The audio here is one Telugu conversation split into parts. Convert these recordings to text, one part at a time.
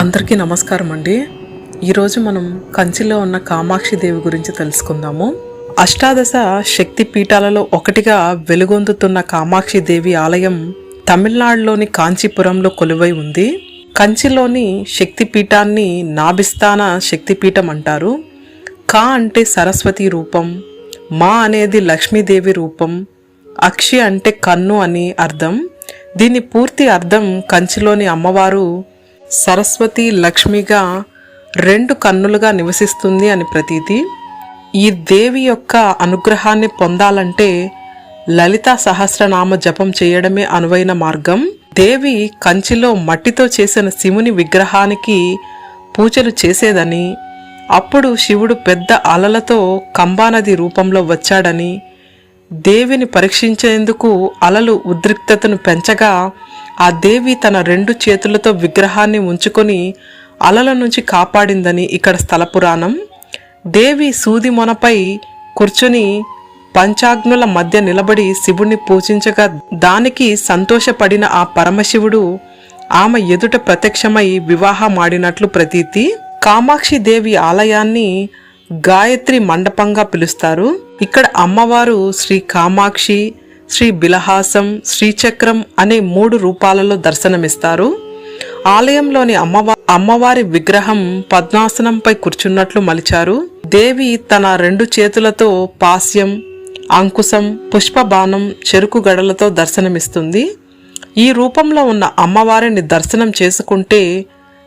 అందరికీ నమస్కారం అండి ఈరోజు మనం కంచిలో ఉన్న కామాక్షి దేవి గురించి తెలుసుకుందాము. అష్టాదశ శక్తి పీఠాలలో ఒకటిగా వెలుగొందుతున్న కామాక్షి దేవి ఆలయం తమిళనాడులోని కాంచీపురంలో కొలువై ఉంది. కంచిలోని శక్తి పీఠాన్ని నాభిస్థాన శక్తిపీఠం అంటారు. కా అంటే సరస్వతి రూపం మా అనేది లక్ష్మీదేవి రూపం అక్షి అంటే కన్ను అని అర్థం. దీని పూర్తి అర్థం కంచిలోని అమ్మవారు సరస్వతి లక్ష్మిగా రెండు కన్నులుగా నివసిస్తుంది అని ప్రతీతి. ఈ దేవి యొక్క అనుగ్రహాన్ని పొందాలంటే లలితా సహస్రనామ జపం చేయడమే అనువైన మార్గం. దేవి కంచిలో మట్టితో చేసిన శివుని విగ్రహానికి పూజలు చేసేదని అప్పుడు శివుడు పెద్ద అలలతో కంబానది రూపంలో వచ్చాడని దేవిని పరీక్షించేందుకు అలలు ఉద్రిక్తతను పెంచగా ఆ దేవి తన రెండు చేతులతో విగ్రహాన్ని ఉంచుకొని అలల నుంచి కాపాడిందని ఇక్కడ స్థల పురాణం. దేవి సూది మొనపై కూర్చొని పంచాగ్నుల మధ్య నిలబడి శివుణ్ణి పూజించగా దానికి సంతోషపడిన ఆ పరమశివుడు ఆమె ఎదుట ప్రత్యక్షమై వివాహమాడినట్లు ప్రతీతి. కామాక్షి దేవి ఆలయాన్ని గాయత్రి మండపంగా పిలుస్తారు. ఇక్కడ అమ్మవారు శ్రీ కామాక్షి శ్రీ బిలహాసం శ్రీచక్రం అనే మూడు రూపాలలో దర్శనమిస్తారు. ఆలయంలోని అమ్మవారి అమ్మవారి విగ్రహం పద్మాసనంపై కూర్చున్నట్లు మలిచారు. దేవి తన రెండు చేతులతో పాస్యం అంకుశం పుష్పబాణం చెరుకు గడలతో దర్శనమిస్తుంది. ఈ రూపంలో ఉన్న అమ్మవారిని దర్శనం చేసుకుంటే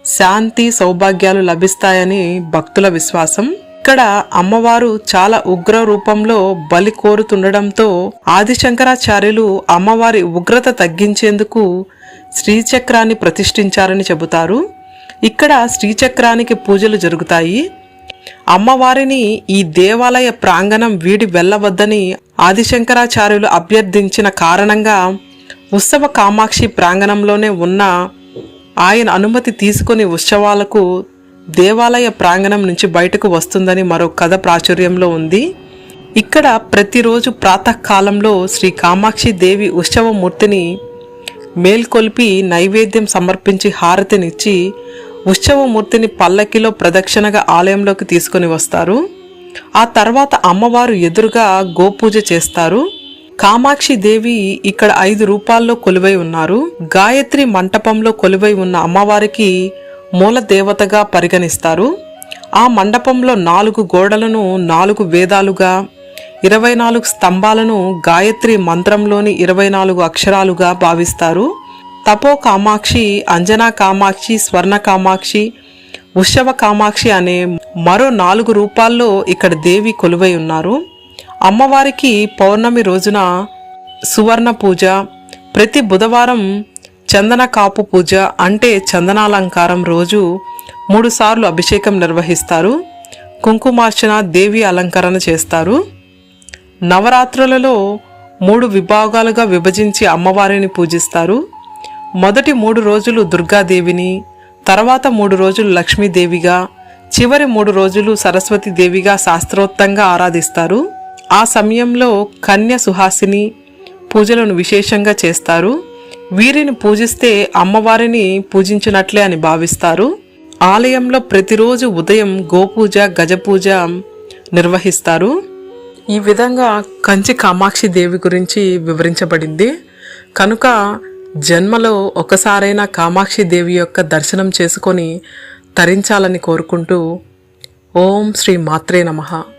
శాంతి సౌభాగ్యాలు లభిస్తాయని భక్తుల విశ్వాసం. ఇక్కడ అమ్మవారు చాలా ఉగ్ర రూపంలో బలి కోరుతుండడంతో ఆదిశంకరాచార్యులు అమ్మవారి ఉగ్రత తగ్గించేందుకు శ్రీచక్రాన్ని ప్రతిష్ఠించారని చెబుతారు. ఇక్కడ శ్రీచక్రానికి పూజలు జరుగుతాయి. అమ్మవారిని ఈ దేవాలయ ప్రాంగణం వీడి వెళ్ళవద్దని ఆదిశంకరాచార్యులు అభ్యర్థించిన కారణంగా ఉత్సవ కామాక్షి ప్రాంగణంలోనే ఉన్న ఆయన అనుమతి తీసుకుని ఉత్సవాలకు దేవాలయ ప్రాంగణం నుంచి బయటకు వస్తుందని మరో కథ ప్రాచుర్యంలో ఉంది. ఇక్కడ ప్రతిరోజు ప్రాతకాలంలో శ్రీ కామాక్షి దేవి ఉత్సవమూర్తిని మేల్కొల్పి నైవేద్యం సమర్పించి హారతినిచ్చి ఉత్సవమూర్తిని పల్లకిలో ప్రదక్షిణగా ఆలయంలోకి తీసుకుని వస్తారు. ఆ తర్వాత అమ్మవారు ఎదురుగా గోపూజ చేస్తారు. కామాక్షి దేవి ఇక్కడ ఐదు రూపాల్లో కొలువై ఉన్నారు. గాయత్రి మంటపంలో కొలువై ఉన్న అమ్మవారికి మూల దేవతగా పరిగణిస్తారు. ఆ మండపంలో నాలుగు గోడలను నాలుగు వేదాలుగా ఇరవై నాలుగు స్తంభాలను గాయత్రి మంత్రంలోని ఇరవై నాలుగు అక్షరాలుగా భావిస్తారు. తపో కామాక్షి అంజనా కామాక్షి స్వర్ణ కామాక్షి ఉత్సవ కామాక్షి అనే మరో నాలుగు రూపాల్లో ఇక్కడ దేవి కొలువై ఉన్నారు. అమ్మవారికి పౌర్ణమి రోజున సువర్ణ పూజ ప్రతి బుధవారం చందన కాపు పూజ అంటే చందనాలంకారం రోజు మూడుసార్లు అభిషేకం నిర్వహిస్తారు. కుంకుమార్చన దేవి అలంకరణ చేస్తారు. నవరాత్రులలో మూడు విభాగాలుగా విభజించి అమ్మవారిని పూజిస్తారు. మొదటి మూడు రోజులు దుర్గాదేవిని తర్వాత మూడు రోజులు లక్ష్మీదేవిగా చివరి మూడు రోజులు సరస్వతి దేవిగా శాస్త్రోక్తంగా ఆరాధిస్తారు. ఆ సమయంలో కన్య సుహాసిని పూజలను విశేషంగా చేస్తారు. వీరిని పూజిస్తే అమ్మవారిని పూజించినట్లే అని భావిస్తారు. ఆలయంలో ప్రతిరోజు ఉదయం గోపూజ గజపూజ నిర్వహిస్తారు. ఈ విధంగా కంచి కామాక్షి దేవి గురించి వివరించబడింది. కనుక జన్మలో ఒకసారైనా కామాక్షి దేవి యొక్క దర్శనం చేసుకొని తరించాలని కోరుకుంటూ ఓం శ్రీ మాత్రే నమః.